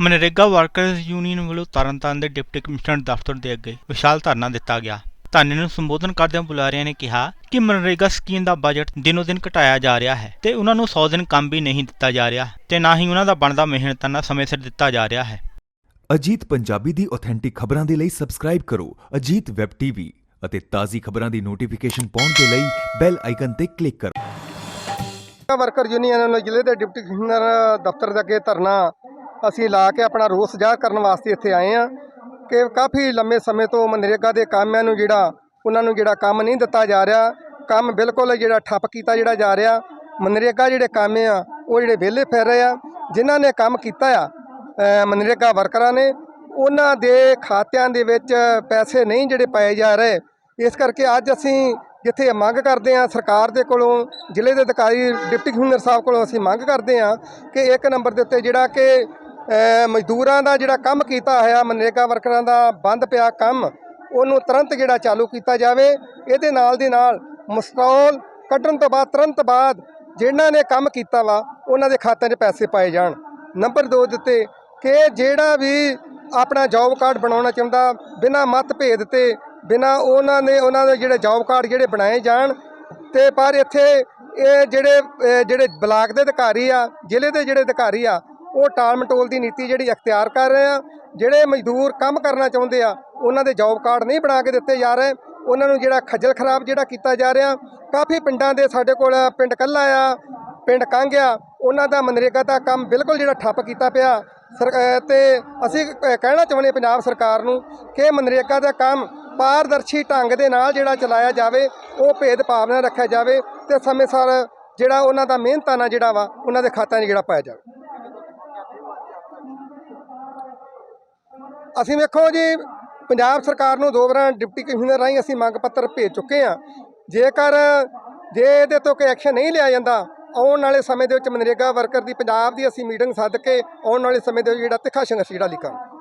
MNREGA workers union ਵੱਲੋਂ ਤਰਨਤਾਰਨ ਦੇ deputy commissioner ਦਫ਼ਤਰ ਦੇ ਅੱਗੇ ਵਿਸ਼ਾਲ ਧਰਨਾ ਦਿੱਤਾ ਗਿਆ। ਧਰਨੇ ਨੂੰ ਸੰਬੋਧਨ ਕਰਦਿਆਂ ਬੁਲਾਰਿਆਂ ਨੇ ਕਿਹਾ ਕਿ ਮਨਰੇਗਾ ਸਕੀਮ ਦਾ ਬਜਟ ਦਿਨੋ-ਦਿਨ ਘਟਾਇਆ ਜਾ ਰਿਹਾ ਹੈ ਤੇ ਉਹਨਾਂ ਨੂੰ 100 ਦਿਨ ਕੰਮ ਵੀ ਨਹੀਂ ਦਿੱਤਾ ਜਾ ਰਿਹਾ ਤੇ ਨਾ ਹੀ ਉਹਨਾਂ ਦਾ ਬਣਦਾ ਮਿਹਨਤਾਨਾ ਸਮੇਂ ਸਿਰ ਦਿੱਤਾ ਜਾ ਰਿਹਾ ਹੈ। ਅਜੀਤ ਪੰਜਾਬੀ ਦੀ ਆਥੈਂਟਿਕ ਖਬਰਾਂ ਦੇ ਲਈ ਸਬਸਕ੍ਰਾਈਬ ਕਰੋ ਅਜੀਤ ਵੈਬ ਟੀਵੀ ਅਤੇ ਤਾਜ਼ੀ ਖਬਰਾਂ ਦੀ ਨੋਟੀਫਿਕੇਸ਼ਨ ਪਾਉਣ ਦੇ ਲਈ ਬੈਲ ਆਈਕਨ ਤੇ ਕਲਿੱਕ ਕਰੋ। ਵਰਕਰ ਯੂਨੀਅਨ ਵੱਲੋਂ ਜ਼ਿਲ੍ਹੇ ਦੇ ਡਿਪਟੀ ਕਮਿਸ਼ਨਰ ਦਫ਼ਤਰ ਦੇ ਅੱਗੇ ਧਰਨਾ ਅਸੀਂ ਲਾ ਕੇ ਆਪਣਾ ਰੋਸ ਜ਼ਾਹਰ ਕਰਨ ਵਾਸਤੇ ਇੱਥੇ ਆਏ ਆ ਕਿ ਕਾਫੀ ਲੰਮੇ ਸਮੇਂ ਤੋਂ ਮਨਰੇਗਾ ਦੇ ਕਾਮਿਆਂ ਨੂੰ ਜਿਹੜਾ, ਉਹਨਾਂ ਨੂੰ ਜਿਹੜਾ ਕੰਮ ਨਹੀਂ ਦਿੱਤਾ ਜਾ ਰਿਹਾ, ਕੰਮ ਬਿਲਕੁਲ ਜਿਹੜਾ ਠੱਪ ਕੀਤਾ ਜਿਹੜਾ ਜਾ ਰਿਹਾ, ਮਨਰੇਗਾ ਜਿਹੜੇ ਕੰਮ ਆ, ਉਹ ਜਿਹੜੇ ਵਿਹਲੇ ਫਿਰ ਰਹੇ ਆ, ਜਿਨ੍ਹਾਂ ਨੇ ਕੰਮ ਕੀਤਾ ਆ ਮਨਰੇਗਾ ਵਰਕਰਾਂ ਨੇ, ਉਹਨਾਂ ਦੇ ਖਾਤਿਆਂ ਦੇ ਵਿੱਚ ਪੈਸੇ ਨਹੀਂ ਜਿਹੜੇ ਪਾਏ ਜਾ ਰਹੇ। ਇਸ ਕਰਕੇ ਅੱਜ ਅਸੀਂ ਜਿੱਥੇ ਮੰਗ ਕਰਦੇ ਆ ਸਰਕਾਰ ਦੇ ਕੋਲੋਂ, ਜ਼ਿਲ੍ਹੇ ਦੇ ਅਧਿਕਾਰੀ, ਡਿਪਟੀ ਕਮਿਸ਼ਨਰ ਸਾਹਿਬ ਕੋਲੋਂ ਅਸੀਂ ਮੰਗ ਕਰਦੇ ਆ ਕਿ ਇੱਕ ਨੰਬਰ ਦੇ ਉੱਤੇ ਜਿਹੜਾ ਕਿ ਮਜ਼ਦੂਰਾਂ ਦਾ ਜਿਹੜਾ ਕੰਮ ਕੀਤਾ ਹੋਇਆ, ਮਨਰੇਗਾ ਵਰਕਰਾਂ ਦਾ ਬੰਦ ਪਿਆ ਕੰਮ, ਉਹਨੂੰ ਤੁਰੰਤ ਜਿਹੜਾ ਚਾਲੂ ਕੀਤਾ ਜਾਵੇ। ਇਹਦੇ ਨਾਲ ਦੀ ਨਾਲ ਮਸਟਰੋਲ ਕੱਢਣ ਤੋਂ ਬਾਅਦ, ਤੁਰੰਤ ਬਾਅਦ ਜਿਨ੍ਹਾਂ ਨੇ ਕੰਮ ਕੀਤਾ ਵਾ, ਉਹਨਾਂ ਦੇ ਖਾਤਿਆਂ 'ਚ ਪੈਸੇ ਪਾਏ ਜਾਣ। ਨੰਬਰ 2 ਦਿੱਤੇ ਕਿ ਜਿਹੜਾ ਵੀ ਆਪਣਾ ਜੌਬ ਕਾਰਡ ਬਣਾਉਣਾ ਚਾਹੁੰਦਾ, ਬਿਨਾਂ ਮਤ ਭੇਦ ਤੇ, ਬਿਨਾਂ ਉਹਨਾਂ ਨੇ, ਉਹਨਾਂ ਦੇ ਜਿਹੜੇ ਜੌਬ ਕਾਰਡ ਜਿਹੜੇ ਬਣਾਏ ਜਾਣ ਤੇ ਪਰ ਇੱਥੇ ਇਹ ਜਿਹੜੇ ਜਿਹੜੇ ਬਲਾਕ ਦੇ ਅਧਿਕਾਰੀ ਆ, ਜ਼ਿਲ੍ਹੇ ਦੇ ਜਿਹੜੇ ਅਧਿਕਾਰੀ ਆ ਉਹ ਟਾਲ ਮਟੋਲ ਦੀ ਨੀਤੀ ਜਿਹੜੀ ਅਖਤਿਆਰ ਕਰ ਰਹੇ ਆ, ਜਿਹੜੇ ਮਜ਼ਦੂਰ ਕੰਮ ਕਰਨਾ ਚਾਹੁੰਦੇ ਆ, ਉਹਨਾਂ ਦੇ ਜੌਬ ਕਾਰਡ ਨਹੀਂ ਬਣਾ ਕੇ ਦਿੱਤੇ ਜਾ ਰਹੇ। ਉਹਨਾਂ ਨੂੰ ਜਿਹੜਾ ਖੱਜਲ ਖਰਾਬ ਜਿਹੜਾ ਕੀਤਾ ਜਾ ਰਿਹਾ, ਕਾਫੀ ਪਿੰਡਾਂ ਦੇ ਸਾਡੇ ਕੋਲ ਪਿੰਡ ਕੱਲਾ ਆ, ਪਿੰਡ ਕਾਂਗਿਆ ਉਹਨਾਂ ਦਾ ਮਨਰੇਗਾ ਦਾ ਕੰਮ ਬਿਲਕੁਲ ਜਿਹੜਾ ਠੱਪ ਕੀਤਾ ਪਿਆ। ਸਰ, ਅਹ, ਤੇ ਅਸੀਂ ਕਹਿਣਾ ਚਾਹੁੰਦੇ ਪੰਜਾਬ ਸਰਕਾਰ ਨੂੰ ਕਿ ਮਨਰੇਗਾ ਦਾ ਕੰਮ ਪਾਰਦਰਸ਼ੀ ਢੰਗ ਦੇ ਨਾਲ ਜਿਹੜਾ ਚਲਾਇਆ ਜਾਵੇ, ਉਹ ਭੇਦਭਾਵ ਨਾਲ ਰੱਖਿਆ ਜਾਵੇ ਤੇ ਸਮੇਂ ਸਿਰ ਜਿਹੜਾ ਉਹਨਾਂ ਦਾ ਮਿਹਨਤਾਨਾ ਜਿਹੜਾ ਵਾ, ਉਹਨਾਂ ਦੇ ਖਾਤਿਆਂ 'ਚ ਜਿਹੜਾ ਪਾਇਆ ਜਾਵੇ। ਅਸੀਂ ਵੇਖੋ ਜੀ, ਪੰਜਾਬ ਸਰਕਾਰ ਨੂੰ ਦੋ ਵਾਰਾਂ ਡਿਪਟੀ ਕਮਿਸ਼ਨਰ ਰਾਹੀਂ ਅਸੀਂ ਮੰਗ ਪੱਤਰ ਭੇਜ ਚੁੱਕੇ ਹਾਂ। ਜੇਕਰ ਜੇ ਇਹਦੇ ਤੋਂ ਕੋਈ ਐਕਸ਼ਨ ਨਹੀਂ ਲਿਆ ਜਾਂਦਾ, ਆਉਣ ਵਾਲੇ ਸਮੇਂ ਦੇ ਵਿੱਚ ਮਨਰੇਗਾ ਵਰਕਰ ਦੀ ਪੰਜਾਬ ਦੀ ਅਸੀਂ ਮੀਟਿੰਗ ਸੱਦ ਕੇ ਆਉਣ ਵਾਲੇ ਸਮੇਂ ਦੇ ਵਿੱਚ ਜਿਹੜਾ ਤਿੱਖਾ ਸੰਘਰਸ਼ ਜਿਹੜਾ ਲਿਖਾਂਗੇ